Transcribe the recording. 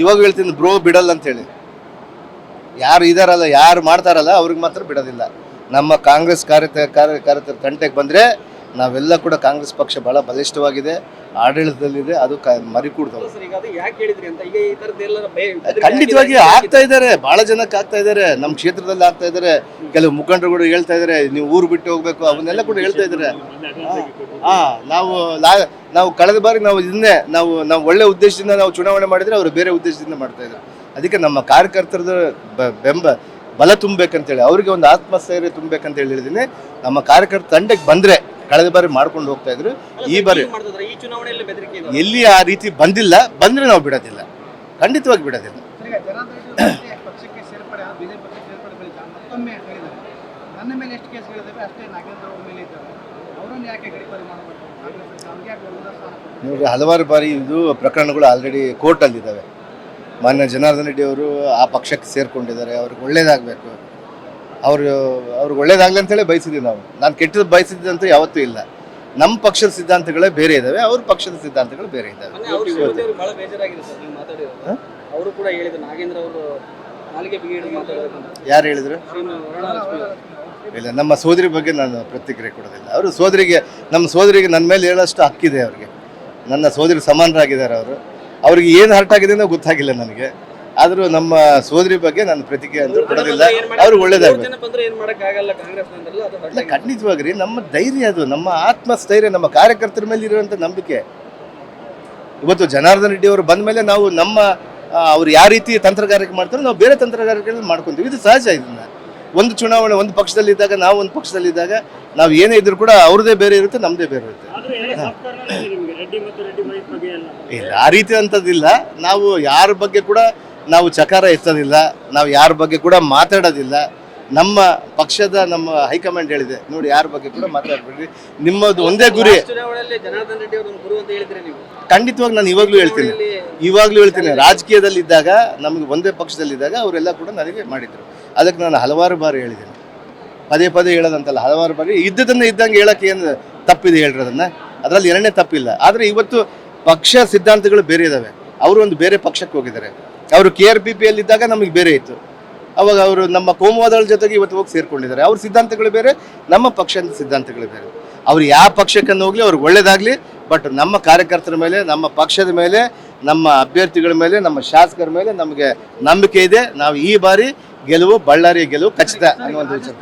ಇವಾಗ ಹೇಳ್ತೀನಿ ಬ್ರೋ ಬಿಡಲ್ಲ ಅಂತ ಹೇಳಿ. ಯಾರು ಇದಾರಲ್ಲ ಯಾರು ಮಾಡ್ತಾರಲ್ಲ ಅವ್ರಿಗೆ ಮಾತ್ರ ಬಿಡೋದಿಲ್ಲ. ನಮ್ಮ ಕಾಂಗ್ರೆಸ್ ಕಾರ್ಯ ಕಾರ್ಯಕರ್ತರ ತಂಟೆಗೆ ಬಂದ್ರೆ ನಾವೆಲ್ಲ ಕೂಡ ಕಾಂಗ್ರೆಸ್ ಪಕ್ಷ ಬಹಳ ಬಲಿಷ್ಠವಾಗಿದೆ ಆಡಳಿತದಲ್ಲಿದೆ ಅದು ಕ ಮರಿಕೂಡ್ದವು ಸರ್ ಈಗ ಯಾಕೆ ಹೇಳಿದ್ರಿ ಅಂತ? ಈಗ ಈ ತರದ್ದೆಲ್ಲ ಭಯ ಖಂಡಿತವಾಗಿ ಆಗ್ತಾ ಇದ್ದಾರೆ ಬಹಳ ಜನಕ್ಕೆ ಆಗ್ತಾ ಇದ್ದಾರೆ ನಮ್ಮ ಕ್ಷೇತ್ರದಲ್ಲಿ ಆಗ್ತಾ ಇದ್ದಾರೆ ಕೆಲವು ಮುಖಂಡರುಗಳು ಹೇಳ್ತಾ ಇದ್ದಾರೆ ನೀವು ಊರು ಬಿಟ್ಟು ಹೋಗ್ಬೇಕು ಅವನ್ನೆಲ್ಲ ಕೂಡ ಹೇಳ್ತಾ ಇದ್ದಾರೆ ಹಾ ನಾವು ನಾವು ಕಳೆದ ಬಾರಿ ನಾವು ಇದನ್ನೇ ನಾವು ನಾವು ಒಳ್ಳೆ ಉದ್ದೇಶದಿಂದ ನಾವು ಚುನಾವಣೆ ಮಾಡಿದ್ರೆ ಅವರು ಬೇರೆ ಉದ್ದೇಶದಿಂದ ಮಾಡ್ತಾ ಇದ್ದಾರೆ ಅದಕ್ಕೆ ನಮ್ಮ ಕಾರ್ಯಕರ್ತರದ ಬೆಂಬ ಬಲ ತುಂಬಬೇಕಂತೇಳಿ ಅವರಿಗೆ ಒಂದು ಆತ್ಮಸ್ಥೈರ್ಯ ತುಂಬಬೇಕಂತ ಹೇಳಿ ಹೇಳಿದ್ದೀನಿ. ನಮ್ಮ ಕಾರ್ಯಕರ್ತ ತಂಡಕ್ಕೆ ಬಂದ್ರೆ ಕಳೆದ ಬಾರಿ ಮಾಡ್ಕೊಂಡು ಹೋಗ್ತಾ ಇದ್ರು. ಈ ಬಾರಿ ಮಾಡ್ತಿದ್ರೆ ಈ ಚುನಾವಣೆಯಲ್ಲಿ ಬೆದರಿಕೆ ಇದೆ ಎಲ್ಲಿ ಆ ರೀತಿ ಬಂದಿಲ್ಲ ಬಂದ್ರೆ ನಾವು ಬಿಡೋದಿಲ್ಲ. ಖಂಡಿತವಾಗಿ ಬಿಡೋದಿಲ್ಲ? ನೋಡಿ ಹಲವಾರು ಬಾರಿ ಇದು ಪ್ರಕರಣಗಳು ಆಲ್ರೆಡಿ ಕೋರ್ಟಲ್ಲಿದ್ದಾವೆ ಮಾನ್ಯ ಜನಾರ್ದನ್ ರೆಡ್ಡಿ ಅವರು ಆ ಪಕ್ಷಕ್ಕೆ ಸೇರಿಕೊಂಡಿದ್ದಾರೆ ಅವ್ರಿಗೆ ಒಳ್ಳೇದಾಗಬೇಕು. ಅವರು ಅವ್ರಿಗೆ ಒಳ್ಳೇದಾಗಲಿ ಅಂತೇಳಿ ಬಯಸಿದ್ದೀವಿ ನಾವು. ನಾನು ಕೆಟ್ಟದ್ದು ಬಯಸಿದ್ದಂತೂ ಯಾವತ್ತೂ ಇಲ್ಲ. ನಮ್ಮ ಪಕ್ಷದ ಸಿದ್ಧಾಂತಗಳೇ ಬೇರೆ ಇದ್ದಾವೆ ಅವ್ರ ಪಕ್ಷದ ಸಿದ್ಧಾಂತಗಳು ಬೇರೆ ಇದ್ದಾವೆ ಬಹಳ ಬೇಜಾರಾಗಿದೆ ಸರ್ ನೀವು ಮಾತಾಡಿರೋದು. ಅವರು ಕೂಡ ಹೇಳಿದ್ರು ನಾಗೇಂದ್ರ ಅವರು ನಾಲಿಗೆ ಬಿಗಿ ಹಿಡಿದು ಮಾತಾಡೋದು ಯಾರು ಹೇಳಿದ್ರು. ಇಲ್ಲ ನಮ್ಮ ಸೋದರಿ ಬಗ್ಗೆ ನಾನು ಪ್ರತಿಕ್ರಿಯೆ ಕೊಡೋದಿಲ್ಲ. ಅವರು ಸೋದರಿಗೆ ನಮ್ಮ ಸೋದರಿಗೆ ನನ್ನ ಮೇಲೆ ಹೇಳೋಷ್ಟು ಹಕ್ಕಿದೆ ಅವ್ರಿಗೆ. ನನ್ನ ಸೋದರಿ ಸಮಾನರಾಗಿದ್ದಾರೆ ಅವರು. ಅವ್ರಿಗೆ ಏನು ಹರ್ಟ್ ಆಗಿದೆ ಅನ್ನೋ ಗೊತ್ತಾಗಿಲ್ಲ ನನಗೆ. ಆದರೂ ನಮ್ಮ ಸೋದರಿ ಬಗ್ಗೆ ನಾನು ಪ್ರತಿಕ್ರಿಯೆ ಅಂತ ಕೊಡೋದಿಲ್ಲ. ಅವ್ರು ಮಾಡಿ- ಅವ್ರಿಗೆ ಒಳ್ಳೇದಾಗಬೇಕು. ಮೂರು ಜನ ಬಂದ್ರೆ ಏನ್ ಮಾಡಕ್ ಆಗಲ್ಲ ಕಾಂಗ್ರೆಸ್ ಅಂದ್ರಲ್ಲ ಅದು ಇಲ್ಲ ಖಂಡಿತವಾಗಿ ನಮ್ಮ ಧೈರ್ಯ ಅದು ನಮ್ಮ ಆತ್ಮಸ್ಥೈರ್ಯ ನಮ್ಮ ಕಾರ್ಯಕರ್ತರ ಮೇಲೆ ಇರುವಂಥ ನಂಬಿಕೆ. ಇವತ್ತು ಜನಾರ್ದನ್ ರೆಡ್ಡಿ ಅವರು ಬಂದ ಮೇಲೆ ನಾವು ನಮ್ಮ ಅವ್ರು ಯಾವ ರೀತಿ ತಂತ್ರಗಾರಿಕೆ ಮಾಡ್ತಾರೋ ನಾವು ಬೇರೆ ತಂತ್ರಗಾರಿಕೆಗಳನ್ನ ಮಾಡ್ಕೊಂತೀವಿ. ಇದು ಸಹಜ ಇದನ್ನ. ಒಂದು ಚುನಾವಣೆ ಒಂದು ಪಕ್ಷದಲ್ಲಿದ್ದಾಗ ನಾವು ಒಂದು ಪಕ್ಷದಲ್ಲಿದ್ದಾಗ ನಾವು ಏನೇ ಇದ್ರೂ ಕೂಡ ಅವ್ರದೇ ಬೇರೆ ಇರುತ್ತೆ ನಮ್ಮದೇ ಬೇರೆ ಇರುತ್ತೆ. ಇಲ್ಲ ಆ ರೀತಿ ಅಂತದಿಲ್ಲ ನಾವು ಯಾರ ಬಗ್ಗೆ ಕೂಡ ನಾವು ಚಕಾರ ಎತ್ತೋದಿಲ್ಲ ನಾವು ಯಾರ ಬಗ್ಗೆ ಕೂಡ ಮಾತಾಡೋದಿಲ್ಲ. ನಮ್ಮ ಪಕ್ಷದ ನಮ್ಮ ಹೈಕಮಾಂಡ್ ಹೇಳಿದೆ ನೋಡಿ ಯಾರ ಬಗ್ಗೆ ಕೂಡ ಮಾತಾಡ್ಬೇಡ್ರಿ. ನಿಮ್ಮದು ಒಂದೇ ಗುರಿ. ಖಂಡಿತವಾಗಿ ನಾನು ಇವಾಗಲೂ ಹೇಳ್ತೀನಿ. ಇವಾಗಲೂ ಹೇಳ್ತೀನಿ. ರಾಜಕೀಯದಲ್ಲಿದ್ದಾಗ ನಮಗೆ ಒಂದೇ ಪಕ್ಷದಲ್ಲಿದ್ದಾಗ ಅವರೆಲ್ಲ ಕೂಡ ನನಗೆ ಮಾಡಿದ್ರು. ಅದಕ್ಕೆ ನಾನು ಹಲವಾರು ಬಾರಿ ಹೇಳಿದ್ದೀನಿ. ಪದೇ ಪದೇ ಹೇಳೋದಂತಲ್ಲ ಹಲವಾರು ಬಾರಿ. ಇದ್ದದನ್ನ ಇದ್ದಂಗೆ ಹೇಳಕ್ಕೆ ಏನು ತಪ್ಪಿದೆ ಹೇಳಿರೋದನ್ನ ಅದರಲ್ಲಿ ಎರಡನೇ ತಪ್ಪಿಲ್ಲ. ಆದರೆ ಇವತ್ತು ಪಕ್ಷ ಸಿದ್ಧಾಂತಗಳು ಬೇರೆ ಇದ್ದಾವೆ ಅವರು ಒಂದು ಬೇರೆ ಪಕ್ಷಕ್ಕೆ ಹೋಗಿದ್ದಾರೆ. ಅವರು ಕೆ ಆರ್ ಪಿ ಪಿಯಲ್ಲಿದ್ದಾಗ ನಮಗೆ ಬೇರೆ ಇತ್ತು. ಅವಾಗ ಅವರು ನಮ್ಮ ಕೋಮುವಾದಗಳ ಜೊತೆಗೆ ಇವತ್ತು ಹೋಗಿ ಸೇರಿಕೊಂಡಿದ್ದಾರೆ. ಅವ್ರ ಸಿದ್ಧಾಂತಗಳು ಬೇರೆ, ನಮ್ಮ ಪಕ್ಷದ ಸಿದ್ಧಾಂತಗಳು ಬೇರೆ. ಅವ್ರು ಯಾವ ಪಕ್ಷಕ್ಕನ್ನು ಹೋಗಲಿ ಅವ್ರಿಗೆ ಒಳ್ಳೇದಾಗಲಿ, ಬಟ್ ನಮ್ಮ ಕಾರ್ಯಕರ್ತರ ಮೇಲೆ, ನಮ್ಮ ಪಕ್ಷದ ಮೇಲೆ, ನಮ್ಮ ಅಭ್ಯರ್ಥಿಗಳ ಮೇಲೆ, ನಮ್ಮ ಶಾಸಕರ ಮೇಲೆ ನಮಗೆ ನಂಬಿಕೆ ಇದೆ. ನಾವು ಈ ಬಾರಿ ಗೆಲುವು, ಬಳ್ಳಾರಿಯ ಗೆಲುವು ಖಚಿತ ಅನ್ನುವಂಥ ವಿಚಾರ.